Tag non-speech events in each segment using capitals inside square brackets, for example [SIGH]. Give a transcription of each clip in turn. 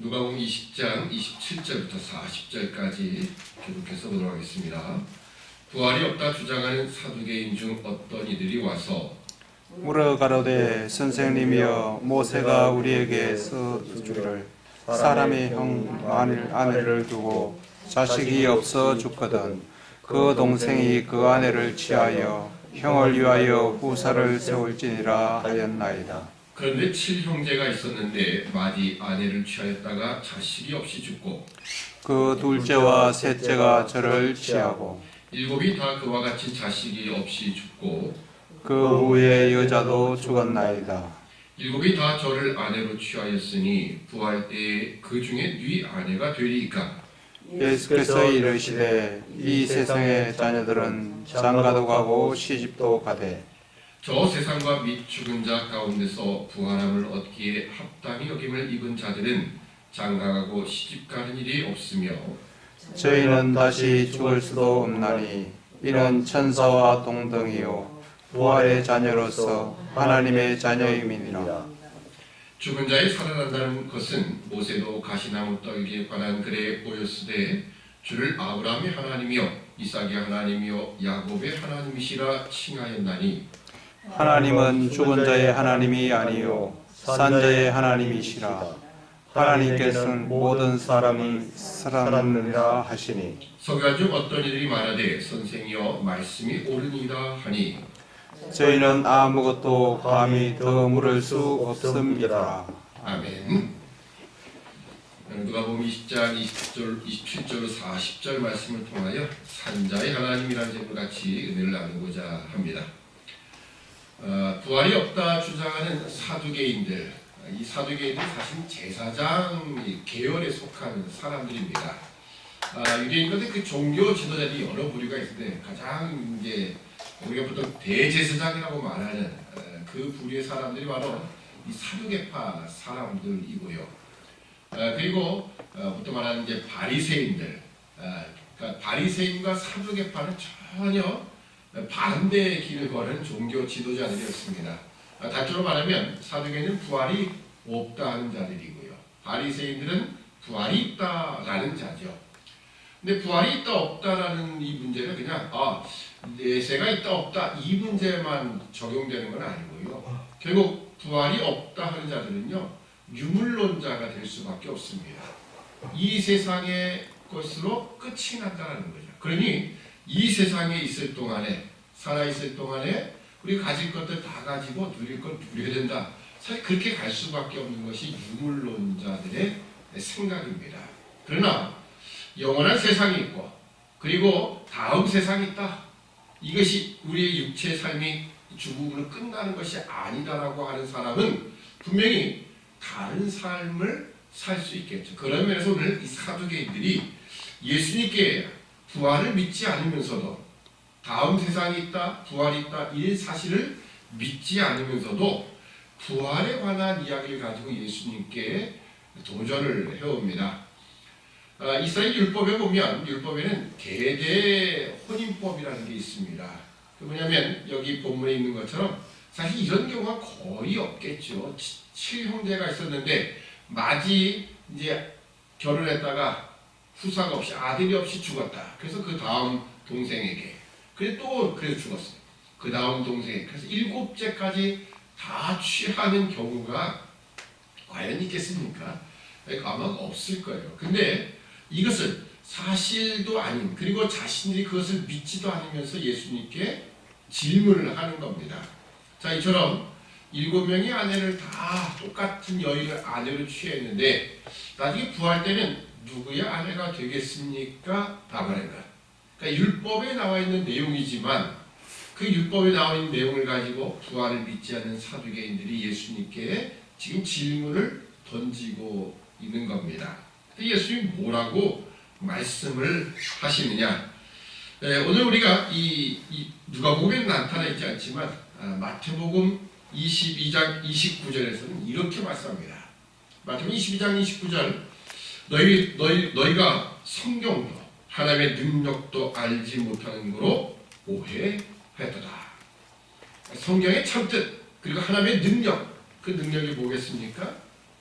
누가복음 20장 27절부터 40절까지 계속해서 보도록 하겠습니다. 부활이 없다 주장하는 사두개인 중 어떤 이들이 와서 물어 가로되 선생님이여 모세가 우리에게 써주기를 사람의 형 만일 아내를 두고 자식이 없어 죽거든 그 동생이 그 아내를 취하여 형을 위하여 후사를 세울지니라 하였나이다. 그런데 칠 형제가 있었는데 마디 아내를 취하였다가 자식이 없이 죽고 그 둘째와 셋째가 저를 취하고 일곱이 다 그와 같이 자식이 없이 죽고 그 후에 여자도 죽었나이다. 일곱이 다 저를 아내로 취하였으니 부활 때에 그 중에 네 아내가 되리이까 예수께서 이르시되 이 세상의 자녀들은 장가도 가고 시집도 가되 저 세상과 및 죽은 자 가운데서 부활함을 얻기에 합당히 여김을 입은 자들은 장가가고 시집가는 일이 없으며 저희는 다시 죽을 수도 없나니 이는 천사와 동등이요 부활의 자녀로서 하나님의 자녀임이니라. 죽은 자의 살아난다는 것은 모세도 가시나무 떨기에 관한 글에 보였으되 주를 아브라함의 하나님이요 이삭의 하나님이요 야곱의 하나님이시라 칭하였나니 하나님은 죽은 자의 하나님이 아니요 산 자의 하나님이시라 하나님께서는 모든 사람이 살아나느니라 하시니 서기관 중 어떤 이들이 말하되 선생이여 말씀이 옳으니이다 하니 저희는 아무것도 감히 더 물을 수 없음이라 아멘. 누가복음 20장 20절, 27절, 40절 말씀을 통하여 산자의 하나님이라는 제목을 같이 은혜를 나누고자 합니다. 어, 부활이 없다 주장하는 사두개인들, 이 사두개인들 사실 제사장 계열에 속한 사람들입니다. 아, 유대인들은 그 종교 지도자들이 여러 부류가 있는데 가장 이제 우리가 보통 대제사장이라고 말하는 어, 그 부류의 사람들이 바로 이 사두개파 사람들이고요. 어, 그리고 어, 보통 말하는 이제 바리새인들, 어, 그러니까 바리새인과 사두개파는 전혀 반대의 길을 걸은 종교 지도자들이었습니다. 어, 단적으로 말하면 사두개는 부활이 없다 하는 자들이고요. 바리새인들은 부활이 있다라는 자죠. 근데 부활이 있다 없다라는 이 문제는 그냥 아 내세가 있다 없다 이 문제만 적용되는 건 아니고요. 결국 부활이 없다 하는 자들은요 유물론자가 될 수밖에 없습니다. 이 세상의 것으로 끝이 난다는 거죠. 그러니 이 세상에 있을 동안에 살아 있을 동안에 우리 가질 것들 다 가지고 누릴 걸 누려야 된다. 사실 그렇게 갈 수밖에 없는 것이 유물론자들의 생각입니다. 그러나 영원한 세상이 있고 그리고 다음 세상이 있다. 이것이 우리의 육체 삶이 죽음으로 끝나는 것이 아니다라고 하는 사람은 분명히 다른 삶을 살 수 있겠죠. 그런 면에서 오늘 이 사두개인들이 예수님께 부활을 믿지 않으면서도 다음 세상이 있다, 부활이 있다 이 사실을 믿지 않으면서도 부활에 관한 이야기를 가지고 예수님께 도전을 해옵니다. 아, 이스라엘 율법에 보면 율법에는 계대 혼인법이라는 게 있습니다. 그 뭐냐면 여기 본문에 있는 것처럼 사실 이런 경우가 거의 없겠죠. 치- 칠 형제가 있었는데 마지 이제 결혼했다가 후사가 없이 아들이 없이 죽었다. 그래서 그 다음 동생에게 그래 또 그래서 죽었어요. 그 다음 동생에게 그래서 일곱째까지 다 취하는 경우가 과연 있겠습니까? 아마 없을 거예요. 근데 이것을 사실도 아닌 그리고 자신들이 그것을 믿지도 않으면서 예수님께 질문을 하는 겁니다. 자 이처럼 일곱 명의 아내를 다 똑같은 여인을 아내로 취했는데 나중에 부활 때는 누구의 아내가 되겠습니까? 라고 하는 거야. 그러니까 율법에 나와 있는 내용이지만 그 율법에 나와 있는 내용을 가지고 부활을 믿지 않는 사두개인들이 예수님께 지금 질문을 던지고 있는 겁니다. 근데 예수님이 뭐라고 말씀을 하시느냐? 네, 오늘 우리가 이, 이 누가복음에 나타나 있지 않지만 아, 마태복음 22장 29절에서는 이렇게 말씀합니다. 마태복음 22장 29절 너희 너희 너희가 성경도 하나님의 능력도 알지 못하는 거로 오해했도다. 성경의 참뜻 그리고 하나님의 능력 그 능력이 뭐겠습니까?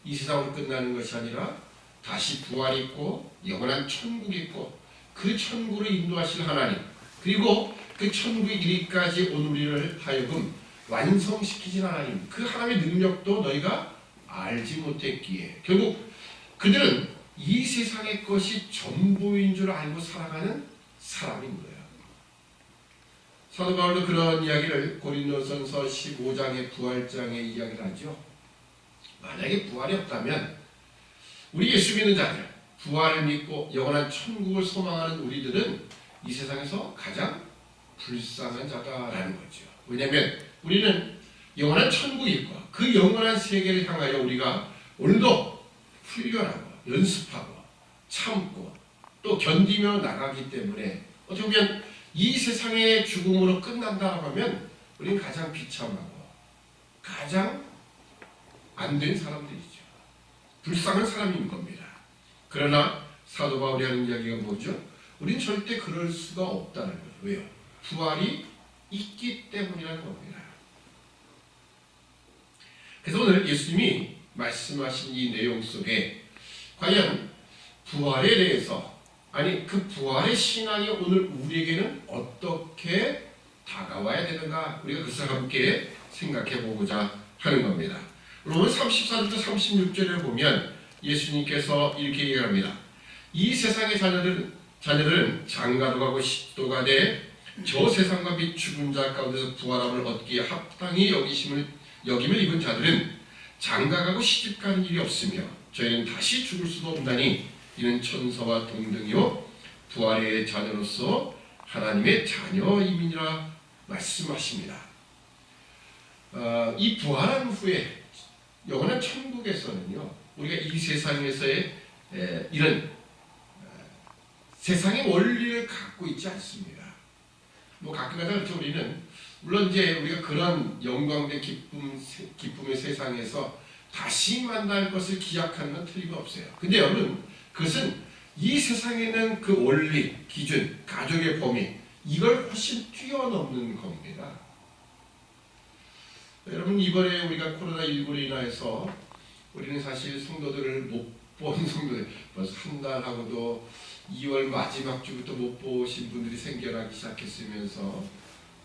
이 세상으로 끝나는 것이 아니라 다시 부활이 있고 영원한 천국이 있고 그 천국으로 인도하실 하나님 그리고 그 천국의 이리까지 온 우리를 하여금 완성시키신 하나님 그 하나님의 능력도 너희가 알지 못했기에 결국 그들은 이 세상의 것이 전부인 줄 알고 살아가는 사람인 거예요. 사도 바울도 그런 이야기를 고린도전서 15장의 부활장에 이야기를 하죠. 만약에 부활이 없다면 우리 예수 믿는 자들, 부활을 믿고 영원한 천국을 소망하는 우리들은 이 세상에서 가장 불쌍한 자다라는 거죠. 왜냐하면 우리는 영원한 있고 그 영원한 세계를 향하여 우리가 오늘도 훈련하고 연습하고 참고 또 견디며 나가기 때문에 어떻게 보면 이 세상의 죽음으로 끝난다고 하면 우리는 가장 비참하고 가장 안 된 사람들이죠. 불쌍한 사람인 겁니다. 그러나 사도 바울이 하는 이야기가 뭐죠? 우린 절대 그럴 수가 없다는 거죠. 왜요? 부활이 있기 때문이라는 겁니다. 그래서 오늘 예수님이 말씀하신 이 내용 속에 과연 부활에 대해서 아니 그 부활의 신앙이 오늘 우리에게는 어떻게 다가와야 되는가 우리가 그것을 함께 생각해 보고자 하는 겁니다. 로마 34절부터 36절을 보면 예수님께서 이렇게 얘기합니다. 이 세상의 자녀들은 자녀들은 장가도 가고 식도가 돼 저 세상과 및 죽은 자 가운데서 부활함을 얻기에 합당히 여기심을 여김을 입은 자들은 장가가고 시집가는 일이 없으며 저희는 다시 죽을 수도 없나니 이는 천사와 동등이요 부활의 자녀로서 하나님의 자녀임이니라 말씀하십니다. 어, 이 부활한 후에 영원한 천국에서는요 우리가 이 세상에서의 에, 이런 어, 세상의 원리를 갖고 있지 않습니다. 뭐 가끔가다 그렇죠 우리는 물론 이제 우리가 그런 영광된 기쁨 세- 기쁨의 세상에서 다시 만날 것을 기약하는 건 틀림없어요. 근데 여러분 그것은 이 세상에는 그 원리, 기준, 가족의 범위 이걸 훨씬 뛰어넘는 겁니다. 여러분 이번에 우리가 코로나 19로 인하여서 우리는 사실 성도들을 못 본 성도들 벌써 한 달하고도 2월 마지막 주부터 못 보신 분들이 생겨나기 시작했으면서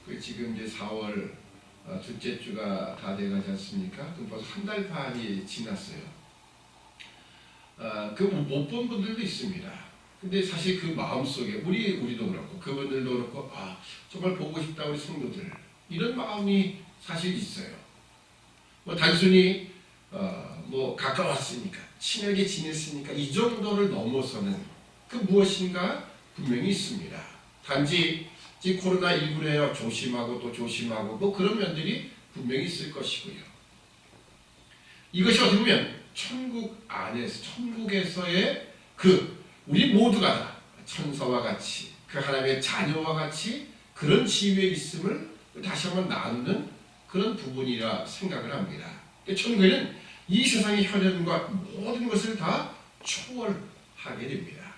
그 지금 이제 4월 어, 둘째 주가 다 돼가지 않습니까? 그럼 벌써 한 달 반이 지났어요. 아, 그못 본 분들도 있습니다. 근데 사실 그 마음 속에 우리 우리도 그렇고 그분들도 그렇고 아 정말 보고 싶다 우리 성도들 이런 마음이 사실 있어요. 뭐 단순히 어, 뭐 가까웠으니까 친하게 지냈으니까 이 정도를 넘어서는 그 무엇인가 분명히 있습니다. 단지 지금 코로나 19래요 조심하고 또 조심하고 뭐 그런 면들이 분명히 있을 것이고요. 이것이 어떻게 보면 천국 안에서 천국에서의 그 우리 모두가 다 천사와 같이 그 하나님의 자녀와 같이 그런 지위에 있음을 다시 한번 나누는 그런 부분이라 생각을 합니다. 천국에는 이 세상의 혈연과 모든 것을 다 초월하게 됩니다.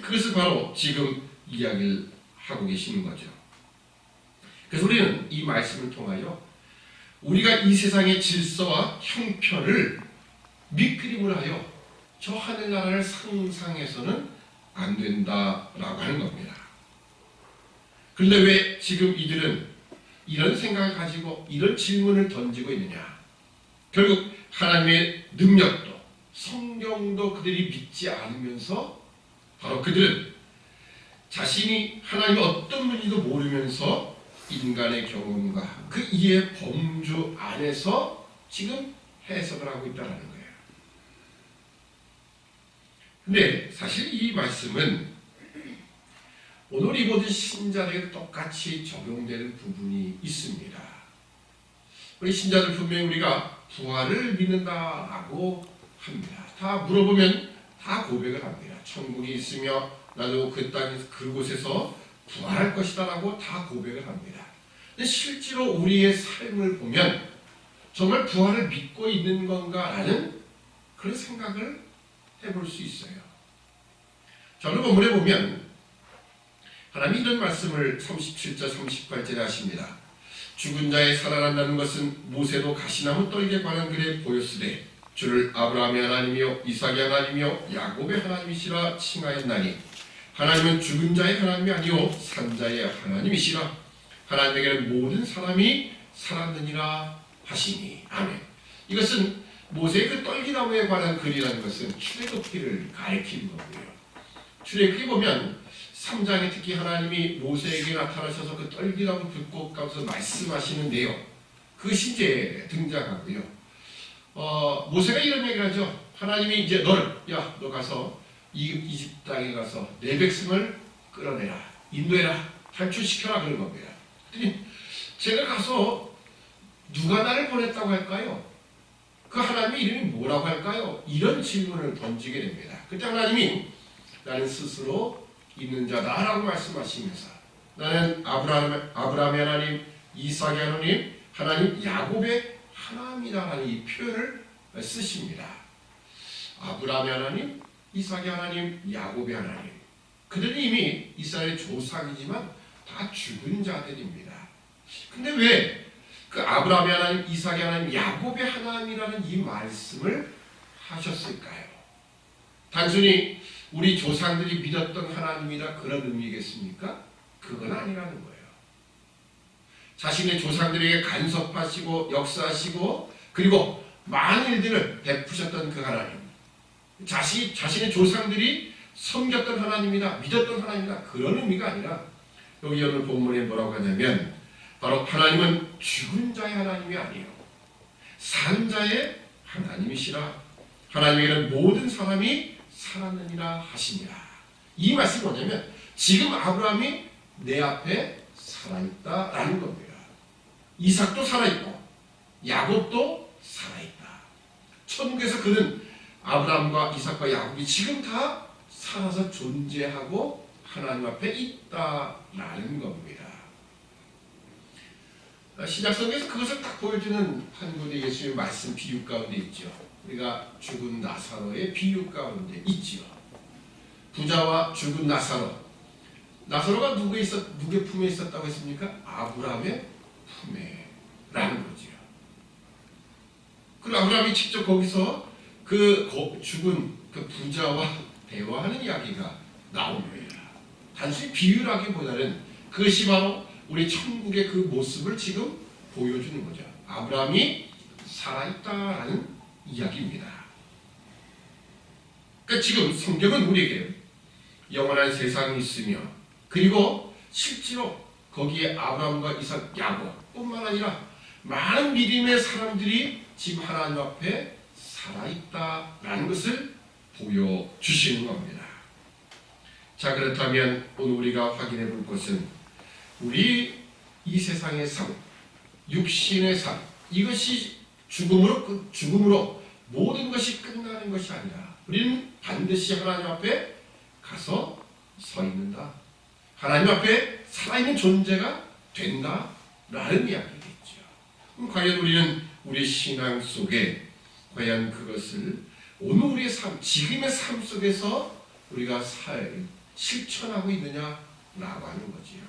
그것을 바로 지금 이야기를 하고 계시는 거죠. 그래서 우리는 이 말씀을 통하여 우리가 이 세상의 질서와 형편을 밑그림을 하여 저 하늘나라를 상상해서는 안 된다라고 하는 겁니다. 그런데 왜 지금 이들은 이런 생각을 가지고 이런 질문을 던지고 있느냐? 결국 하나님의 능력도 성경도 그들이 믿지 않으면서 바로 그들은 자신이 하나님이 어떤 분인지도 모르면서 인간의 경험과 그 이해 범주 안에서 지금 해석을 하고 있다는 거예요. 근데 사실 이 말씀은 오늘 이 모든 신자들에게 똑같이 적용되는 부분이 있습니다. 우리 신자들 분명히 우리가 부활을 믿는다라고 합니다. 다 물어보면 다 고백을 합니다. 천국이 있으며 나도 그땅 그곳에서 부활할 것이다라고 다 고백을 합니다. 근데 실제로 우리의 삶을 보면 정말 부활을 믿고 있는 건가라는 그런 생각을 해볼 수 있어요. 자, 오늘 본문에 보면 하나님이 이런 말씀을 37절 38절에 하십니다. 죽은 자의 살아난다는 것은 모세도 가시나무 떨기에 관한 글에 보였으되 주를 아브라함의 하나님이요 이삭의 하나님이요 야곱의 하나님이시라 칭하였나니 하나님은 죽은 자의 하나님이 아니요 산 자의 하나님이시라. 하나님에게는 모든 사람이 살았느니라 하시니. 아멘. 이것은 모세의 그 떨기나무에 관한 글이라는 것은 출애굽기를 가리키는 거고요. 출애굽기 보면 3장에 특히 하나님이 모세에게 나타나셔서 그 떨기나무 불꽃 가운데서 말씀하시는데요. 그것이 이제 등장하고요. 어, 모세가 이런 얘기를 하죠. 하나님이 이제 너를 야 너 가서 이 이집 땅에 가서 내 백성을 끌어내라 인도해라 탈출시켜라 그런 겁니다. 제가 가서 누가 나를 보냈다고 할까요? 그 하나님의 이름이 뭐라고 할까요? 이런 질문을 던지게 됩니다. 그때 하나님이 나는 스스로 있는 자다라고 말씀하시면서 나는 아브라함, 아브라함의 하나님, 이삭의 하나님, 하나님 야곱의 하나님이다라는 이 표현을 쓰십니다. 아브라함의 하나님, 이삭의 하나님, 야곱의 하나님. 그들은 이미 이스라엘의 조상이지만 다 죽은 자들입니다. 근데 왜 그 아브라함의 하나님, 이삭의 하나님, 야곱의 하나님이라는 이 말씀을 하셨을까요? 단순히 우리 조상들이 믿었던 하나님이다 그런 의미겠습니까? 그건 아니라는 거예요. 자신의 조상들에게 간섭하시고 역사하시고 그리고 많은 일들을 베푸셨던 그 하나님 자신, 자신의 조상들이 섬겼던 하나님이다 믿었던 하나님이다 그런 의미가 아니라 여기 오늘 본문에 뭐라고 하냐면 바로 하나님은 죽은 자의 하나님이 아니에요. 산 자의 하나님이시라. 하나님에게는 모든 사람이 살았느니라 하시니라 이 말씀이 뭐냐면 지금 아브라함이 내 앞에 살아있다라는 겁니다. 이삭도 살아있고 야곱도 살아있다. 천국에서 그는 아브라함과 이삭과 야곱이 지금 다 살아서 존재하고 하나님 앞에 있다라는 겁니다. 신약성에서 그것을 딱 보여주는 한 군데 예수님의 말씀 비유 가운데 있죠. 우리가 죽은 나사로의 비유 가운데 있지요. 부자와 죽은 나사로. 나사로가 누구의 있었 누구의 품에 있었다고 했습니까? 아브라함의 품에라는 거지요. 그 아브라함이 직접 거기서 그 거- 죽은 그 부자와 대화하는 이야기가 나옵니다. 단순히 비유라기보다는 그것이 바로 우리 천국의 그 모습을 지금 보여주는 거죠. 아브라함이 살아있다라는 이야기입니다. 그러니까 지금 성경은 우리에게 영원한 세상이 있으며 그리고 실제로 거기에 아브라함과 이삭, 야곱뿐만 아니라 많은 믿음의 사람들이 지금 하나님 앞에 살아있다라는 것을 보여주시는 겁니다. 자 그렇다면 오늘 우리가 확인해 볼 것은 우리 이 세상의 삶, 육신의 삶 이것이 죽음으로 끝- 죽음으로 모든 것이 끝나는 것이 아니라 우리는 반드시 하나님 앞에 가서 서 있는다. 하나님 앞에 살아있는 존재가 된다라는 이야기겠죠. 그럼 과연 우리는 우리 신앙 속에 과연 그것을 오늘 우리의 삶, 지금의 삶 속에서 우리가 살, 실천하고 있느냐라고 하는 거지요.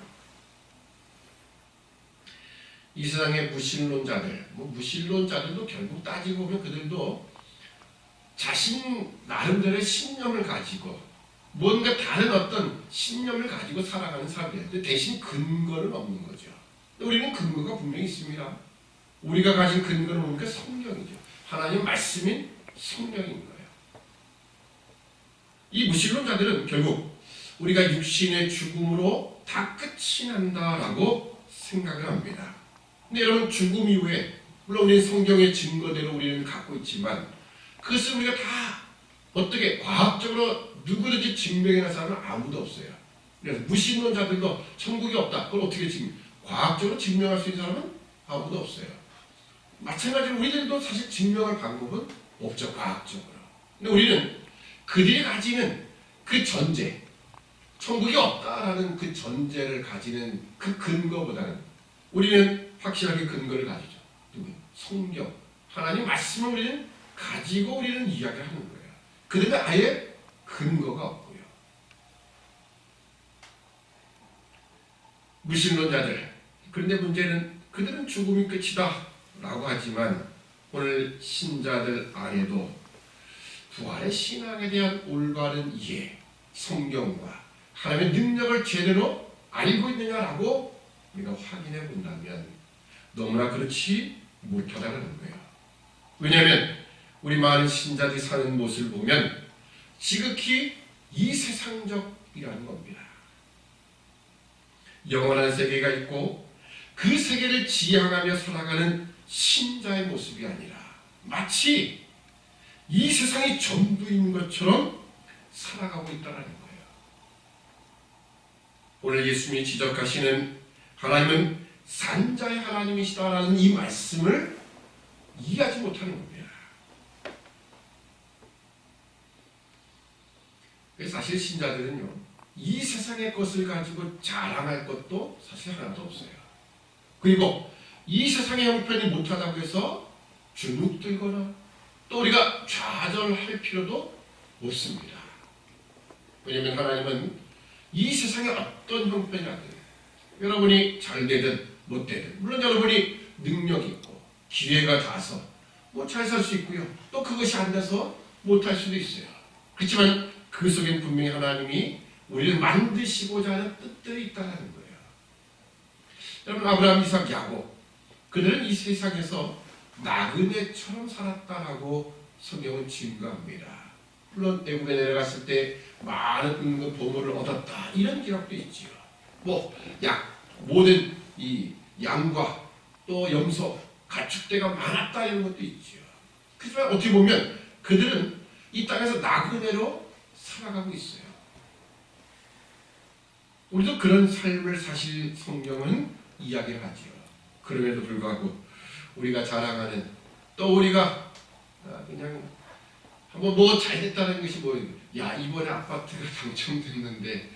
이 세상의 무신론자들, 뭐 무신론자들도 결국 따지고 보면 그들도 자신 나름대로의 신념을 가지고 뭔가 다른 어떤 신념을 가지고 살아가는 사람이에요. 대신 근거는 없는 거죠. 우리는 근거가 분명히 있습니다. 우리가 가진 근거는 뭡니까? 성령이죠. 하나님 말씀인 성령인 거예요. 이 무신론자들은 결국 우리가 육신의 죽음으로 다 끝이 난다라고 생각을 합니다. 근데 여러분 죽음 이후에 물론 우리는 성경의 증거대로 우리는 갖고 있지만 그것을 우리가 다 어떻게 과학적으로 누구든지 증명해낼 사람은 아무도 없어요. 그래서 무신론자들도 천국이 없다. 그걸 어떻게 증 과학적으로 증명할 수 있는 사람은 아무도 없어요. 마찬가지로 우리들도 사실 증명할 방법은 없죠. 과학적으로. 근데 우리는 그들이 가지는 그 전제, 천국이 없다라는 그 전제를 가지는 그 근거보다는 우리는 확실하게 근거를 가지죠. 누구? 성경. 하나님 말씀을 우리는 가지고 우리는 이야기를 하는 거예요. 그들은 아예 근거가 없고요. 무신론자들. 그런데 문제는 그들은 죽음이 끝이다 라고 하지만 오늘 신자들 안에도 부활의 신앙에 대한 올바른 이해, 성경과 하나님의 능력을 제대로 알고 있느냐라고 우리가 확인해 본다면 너무나 그렇지 못하다는 거예요. 왜냐하면 우리 많은 신자들이 사는 모습을 보면 지극히 이 세상적이라는 겁니다. 영원한 세계가 있고 그 세계를 지향하며 살아가는 신자의 모습이 아니라 마치 이 세상이 전부인 것처럼 살아가고 있다는 거예요. 오늘 예수님이 지적하시는 하나님은 산자의 하나님이시다라는 이 말씀을 이해하지 못하는 겁니다. 사실 신자들은요, 이 세상의 것을 가지고 자랑할 것도 사실 하나도 없어요. 그리고 이 세상의 형편이 못하다고 해서 주눅들거나 또 우리가 좌절할 필요도 없습니다. 왜냐하면 하나님은 이 세상의 어떤 형편이라든 여러분이 잘 되든 못 되든 물론 여러분이 능력 있고 기회가 닿아서 뭐 잘 살 수 있고요. 또 그것이 안 돼서 못 할 수도 있어요. 그렇지만 그 속엔 분명히 하나님이 우리를 만드시고자 하는 뜻들이 있다는 거예요. 여러분 아브라함, 이삭, 야곱 그들은 이 세상에서 나그네처럼 살았다라고 성경은 증거합니다. 물론 애국에 내려갔을 때 많은 그 보물을 얻었다 이런 기록도 있지요. 뭐약 모든 이 양과 또 염소 가축대가 많았다 이런 것도 있지요. 그렇지만 어떻게 보면 그들은 이 땅에서 나그네로 살아가고 있어요. 우리도 그런 삶을 사실 성경은 이야기를 하지요. 그럼에도 불구하고 우리가 자랑하는 또 우리가 아, 그냥 한번 뭐 잘됐다는 것이 뭐 야 이번에 아파트가 [LAUGHS] 당첨됐는데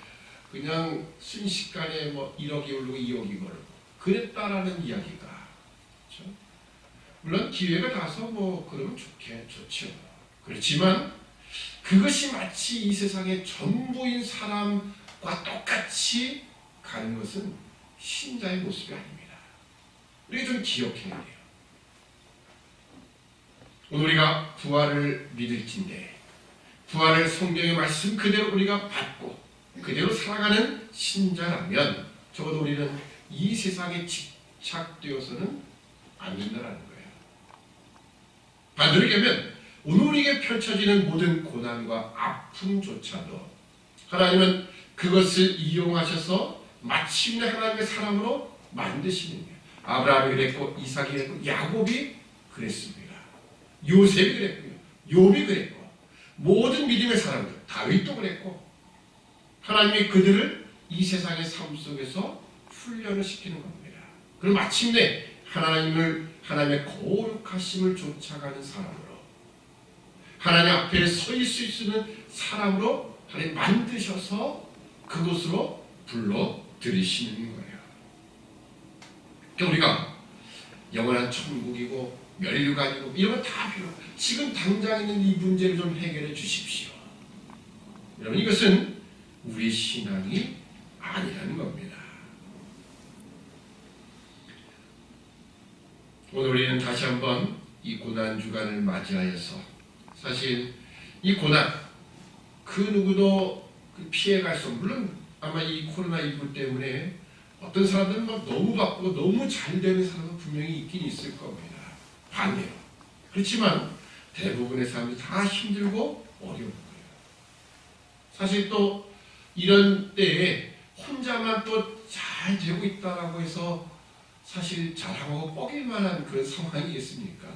그냥 순식간에 뭐 1억이 오르고 2억이 오르고 그랬다라는 이야기가 그렇죠? 물론 기회가 닿아서 뭐 그러면 좋게 좋죠. 그렇지만 그것이 마치 이 세상의 전부인 사람과 똑같이 가는 것은 신자의 모습이 아닙니다. 우리가 좀 기억해야 돼요. 오늘 우리가 부활을 믿을진데 부활을 성경의 말씀 그대로 우리가 받고 그대로 살아가는 신자라면 적어도 우리는 이 세상에 집착되어서는 안 된다는 거예요. 반대로 얘기하면 오늘 우리에게 펼쳐지는 모든 고난과 아픔조차도 하나님은 그것을 이용하셔서 마침내 하나님의 사람으로 만드시는 거예요. 아브라함이 그랬고 이삭이 그랬고 야곱이 그랬습니다. 요셉이 그랬고요. 욥이 그랬고 모든 믿음의 사람들 다윗도 그랬고 하나님이 그들을 이 세상의 삶 속에서 훈련을 시키는 겁니다. 그럼 마침내 하나님을 하나님의 거룩하심을 쫓아가는 사람으로 하나님 앞에 서 있을 수 있는 사람으로 하나님 만드셔서 그곳으로 불러 들이시는 거예요. 그러니까 우리가 영원한 천국이고 멸류관이고 이런 건다 필요. 지금 당장 있는 이 문제를 좀 해결해 주십시오. 여러분 이것은 우리 신앙이 아니라는 겁니다. 오늘 우리는 다시 한번 이 고난 주간을 맞이하여서 사실 이 고난 그 누구도 피해갈 수 물론 아마 이 코로나 19 때문에 어떤 사람들은 막 너무 바쁘고 너무 잘 되는 사람은 분명히 있긴 있을 겁니다. 반대로 그렇지만 대부분의 사람이 다 힘들고 어려운 거예요. 사실 또 이런 때에 혼자만 또 잘 되고 있다라고 해서 사실 자랑하고 뻐길 만한 그런 상황이겠습니까?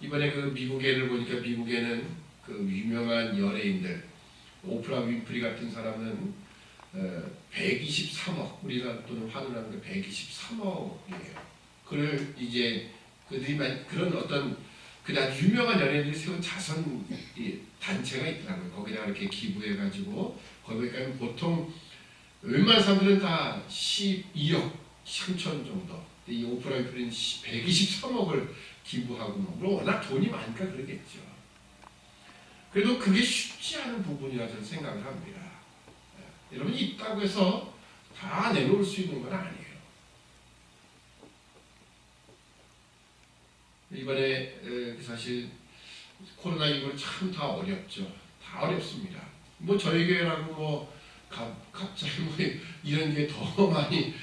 이번에 그 미국에를 보니까 미국에는 그 유명한 연예인들 오프라 윈프리 같은 사람은 어, 123억 우리가 또는 환원하는 게 123억이에요. 그를 이제 그들이 만- 그런 어떤 그냥 유명한 연예인들이 세운 자선 이 단체가 있더라고요. 거기다가 이렇게 기부해가지고 거기 가면 보통 웬만한 사람들은 다 12억 3천 정도. 이 오프라 윈프리는 123억을 기부하고 뭐 워낙 돈이 많으니까 그러겠죠. 그래도 그게 쉽지 않은 부분이라 저는 생각을 합니다. 예, 여러분 있다고 해서 다 내놓을 수 있는 건 아니에요. 이번에 에, 사실 코로나19는 참다 어렵죠. 다 어렵습니다. 뭐 저희 교회라고 뭐 갑, 갑자기 뭐 [LAUGHS] 이런 게 더 [LAUGHS] 많이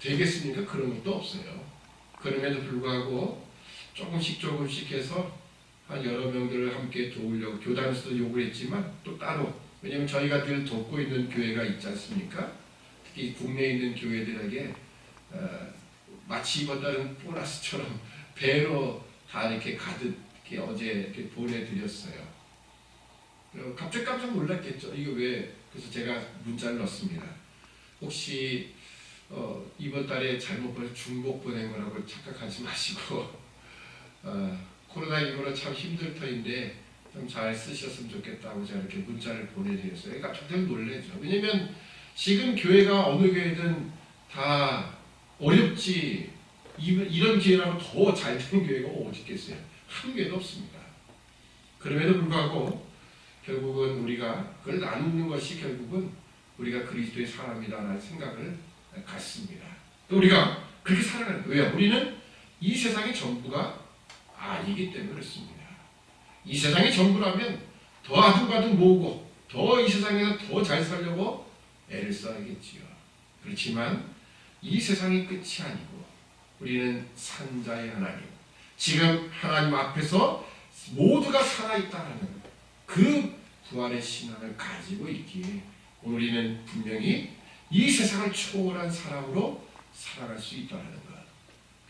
되겠습니까? 그런 것도 없어요. 그럼에도 불구하고 조금씩 조금씩 해서 한 여러 명들을 함께 도우려고 교단에서도 요구를 했지만 또 따로 왜냐면 저희가 늘 돕고 있는 교회가 있지 않습니까? 특히 국내에 있는 교회들에게 어, 마치 이번 달은 보너스처럼 [LAUGHS] 배로 다 이렇게 가득 이렇게 어제 이렇게 보내드렸어요. 어, 갑자기 깜짝 놀랐겠죠. 이거 왜? 그래서 제가 문자를 넣었습니다. 혹시 어, 이번 달에 잘못 보내 중복 보낸 거라고 착각하지 [LAUGHS] 마시고 어, 코로나19로 참 힘들 터인데 좀 잘 쓰셨으면 좋겠다고 제가 이렇게 문자를 보내드렸어요. 깜짝 놀래죠. 왜냐면 지금 교회가 어느 교회든 다 어렵지 이- 이런 기회라면 더잘된 교회가 어디 있겠어요? 한 교회도 없습니다. 그럼에도 불구하고 결국은 우리가 그걸 나누는 것이 결국은 우리가 그리스도의 사람이다라는 생각을 갖습니다. 또 우리가 그렇게 살아가는. 왜요? 우리는 이 세상의 전부가 아니기 때문에 그렇습니다. 이 세상의 전부라면 더 아둥바둥 모으고 더 이 세상에서 더 잘 살려고 애를 써야겠지요. 그렇지만 이 세상이 끝이 아니고 우리는 산자의 하나님, 지금 하나님 앞에서 모두가 살아있다는 그 부활의 신앙을 가지고 있기에 우리는 분명히 이 세상을 초월한 사람으로 살아갈 수 있다는 것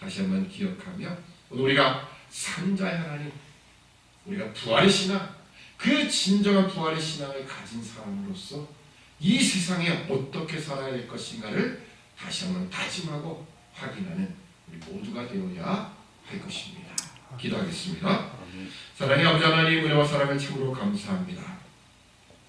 다시 한번 기억하며 우리가 산자의 하나님, 우리가 부활의 신앙, 그 진정한 부활의 신앙을 가진 사람으로서 이 세상에 어떻게 살아야 될 것인가를 다시 한번 다짐하고 확인하는 우리 모두가 되어야 할 것입니다. 기도하겠습니다. 사랑의 아버지 하나님 은혜와 사랑을 참으로 감사합니다.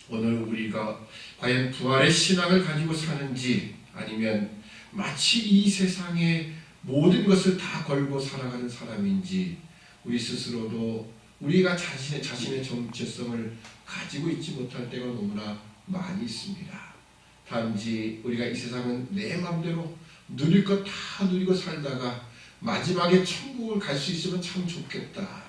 오늘 우리가 과연 부활의 신앙을 가지고 사는지 아니면 마치 이 세상의 모든 것을 다 걸고 살아가는 사람인지 우리 스스로도 우리가 자신의 자신의 정체성을 가지고 있지 못할 때가 너무나 많이 있습니다. 단지 우리가 이 세상은 내 마음대로 누릴 것 다 누리고 살다가 마지막에 천국을 갈 수 있으면 참 좋겠다.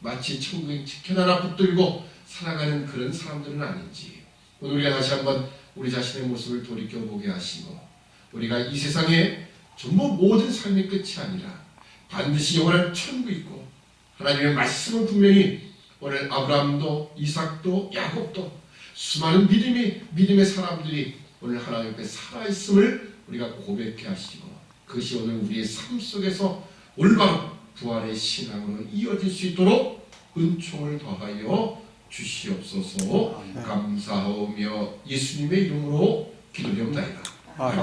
마치 천국에 치킨 하나 붙들고 살아가는 그런 사람들은 아닌지 오늘 우리가 다시 한번 우리 자신의 모습을 돌이켜보게 하시고 우리가 이 세상에 전부 모든 삶의 끝이 아니라 반드시 영원한 천국이 있고 하나님의 말씀은 분명히 오늘 아브라함도 이삭도 야곱도 수많은 믿음이 믿음의 사람들이 오늘 하나님 앞에 살아있음을 우리가 고백해 하시고 그것이 오늘 우리의 삶 속에서 올바로 부활의 신앙으로 이어질 수 있도록 은총을 더하여 주시옵소서 감사하며 예수님의 이름으로 기도드립니다. 아멘.